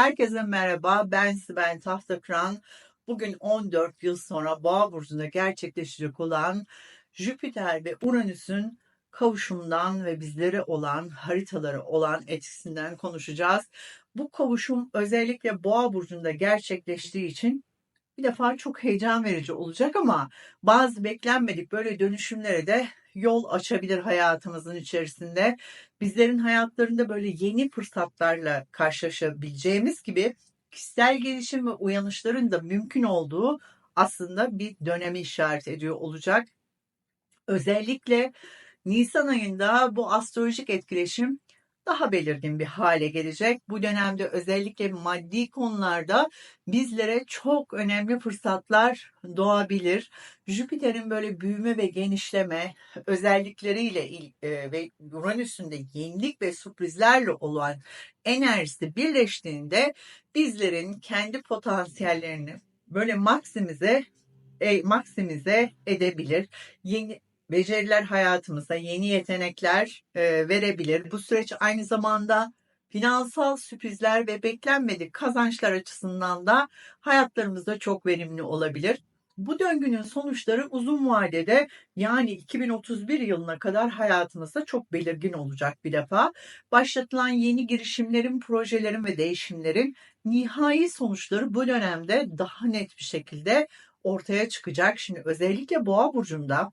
Herkese merhaba. Ben Sibel Tahtakıran. Bugün 14 yıl sonra Boğa burcunda gerçekleşecek olan Jüpiter ve Uranüs'ün kavuşumdan ve bizlere olan haritaları olan etkisinden konuşacağız. Bu kavuşum özellikle Boğa burcunda gerçekleştiği için bir defa çok heyecan verici olacak ama bazı beklenmedik böyle dönüşümlere de yol açabilir hayatımızın içerisinde. Bizlerin hayatlarında böyle yeni fırsatlarla karşılaşabileceğimiz gibi kişisel gelişim ve uyanışların da mümkün olduğu aslında bir dönemi işaret ediyor olacak. Özellikle Nisan ayında bu astrolojik etkileşim daha belirgin bir hale gelecek. Bu dönemde özellikle maddi konularda bizlere çok önemli fırsatlar doğabilir. Jüpiter'in böyle büyüme ve genişleme özellikleriyle e, ve Uranüs'ün de yenilik ve sürprizlerle olan enerjisi birleştiğinde bizlerin kendi potansiyellerini böyle maksimize e, maksimize edebilir. Yeni beceriler hayatımıza yeni yetenekler e, verebilir. Bu süreç aynı zamanda finansal sürprizler ve beklenmedik kazançlar açısından da hayatlarımızda çok verimli olabilir. Bu döngünün sonuçları uzun vadede yani 2031 yılına kadar hayatımızda çok belirgin olacak bir defa. Başlatılan yeni girişimlerin, projelerin ve değişimlerin nihai sonuçları bu dönemde daha net bir şekilde ortaya çıkacak. Şimdi özellikle Boğa burcunda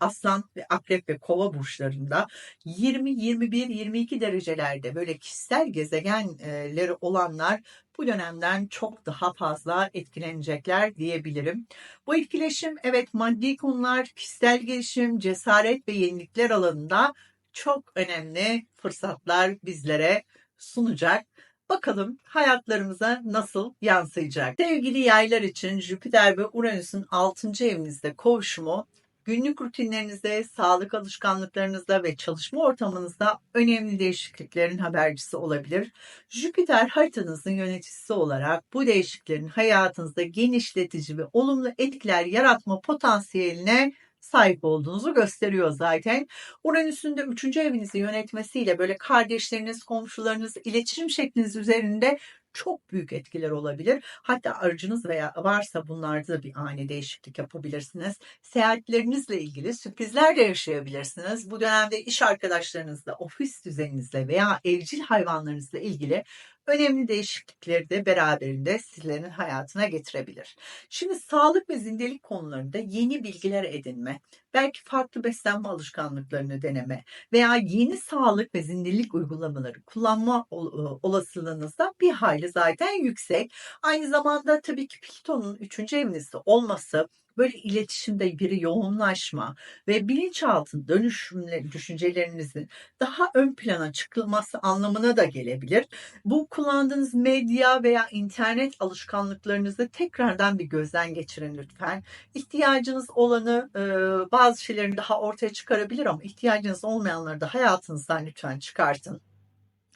Aslan ve Akrep ve Kova burçlarında 20, 21, 22 derecelerde böyle kişisel gezegenleri olanlar bu dönemden çok daha fazla etkilenecekler diyebilirim. Bu etkileşim evet maddi konular, kişisel gelişim, cesaret ve yenilikler alanında çok önemli fırsatlar bizlere sunacak. Bakalım hayatlarımıza nasıl yansıyacak? Sevgili yaylar için Jüpiter ve Uranüs'ün 6. evinizde kavuşumu günlük rutinlerinizde, sağlık alışkanlıklarınızda ve çalışma ortamınızda önemli değişikliklerin habercisi olabilir. Jüpiter haritanızın yöneticisi olarak bu değişikliklerin hayatınızda genişletici ve olumlu etkiler yaratma potansiyeline sahip olduğunuzu gösteriyor zaten. Uranüs'ün de 3. evinizi yönetmesiyle böyle kardeşleriniz, komşularınız, iletişim şekliniz üzerinde çok büyük etkiler olabilir. Hatta aracınız veya varsa bunlarda da bir ani değişiklik yapabilirsiniz. Seyahatlerinizle ilgili sürprizler de yaşayabilirsiniz. Bu dönemde iş arkadaşlarınızla, ofis düzeninizle veya evcil hayvanlarınızla ilgili önemli değişiklikleri de beraberinde sizlerin hayatına getirebilir. Şimdi sağlık ve zindelik konularında yeni bilgiler edinme, belki farklı beslenme alışkanlıklarını deneme veya yeni sağlık ve zindelik uygulamaları kullanma e, olasılığınız da bir hayli zaten yüksek. Aynı zamanda tabii ki Plüton'un 3. evinizde olması böyle iletişimde bir yoğunlaşma ve bilinçaltı dönüşümleri, düşüncelerinizin daha ön plana çıkılması anlamına da gelebilir. Bu kullandığınız medya veya internet alışkanlıklarınızı tekrardan bir gözden geçirin lütfen. İhtiyacınız olanı bazı şeylerin daha ortaya çıkarabilir ama ihtiyacınız olmayanları da hayatınızdan lütfen çıkartın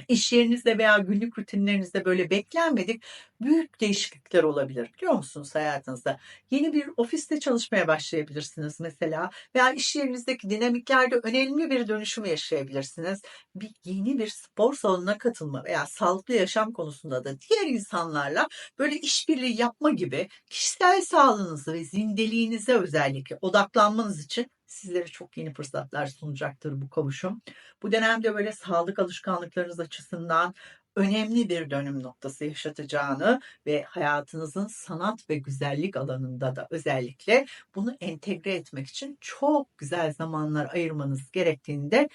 iş yerinizde veya günlük rutinlerinizde böyle beklenmedik büyük değişiklikler olabilir biliyor musunuz hayatınızda? Yeni bir ofiste çalışmaya başlayabilirsiniz mesela veya iş yerinizdeki dinamiklerde önemli bir dönüşüm yaşayabilirsiniz. Bir yeni bir spor salonuna katılma veya sağlıklı yaşam konusunda da diğer insanlarla böyle işbirliği yapma gibi kişisel sağlığınızı ve zindeliğinize özellikle odaklanmanız için sizlere çok yeni fırsatlar sunacaktır bu kavuşum. Bu dönemde böyle sağlık alışkanlıklarınız açısından önemli bir dönüm noktası yaşatacağını ve hayatınızın sanat ve güzellik alanında da özellikle bunu entegre etmek için çok güzel zamanlar ayırmanız gerektiğini de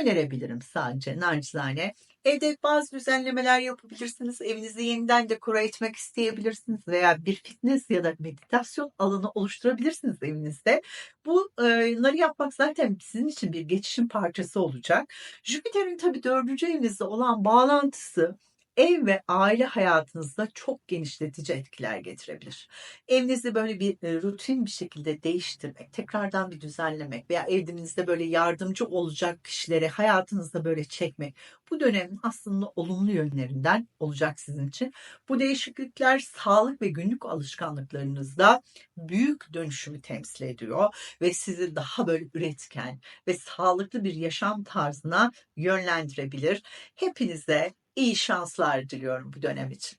önerebilirim sadece naçizane. Evde bazı düzenlemeler yapabilirsiniz. Evinizi yeniden dekora etmek isteyebilirsiniz veya bir fitness ya da meditasyon alanı oluşturabilirsiniz evinizde. Bunları yapmak zaten sizin için bir geçişin parçası olacak. Jüpiter'in tabii dördüncü evinizde olan bağlantısı ev ve aile hayatınızda çok genişletici etkiler getirebilir. Evinizi böyle bir e, rutin bir şekilde değiştirmek, tekrardan bir düzenlemek veya evinizde böyle yardımcı olacak kişileri hayatınızda böyle çekmek bu dönemin aslında olumlu yönlerinden olacak sizin için. Bu değişiklikler sağlık ve günlük alışkanlıklarınızda büyük dönüşümü temsil ediyor ve sizi daha böyle üretken ve sağlıklı bir yaşam tarzına yönlendirebilir. Hepinize iyi şanslar diliyorum bu dönem için.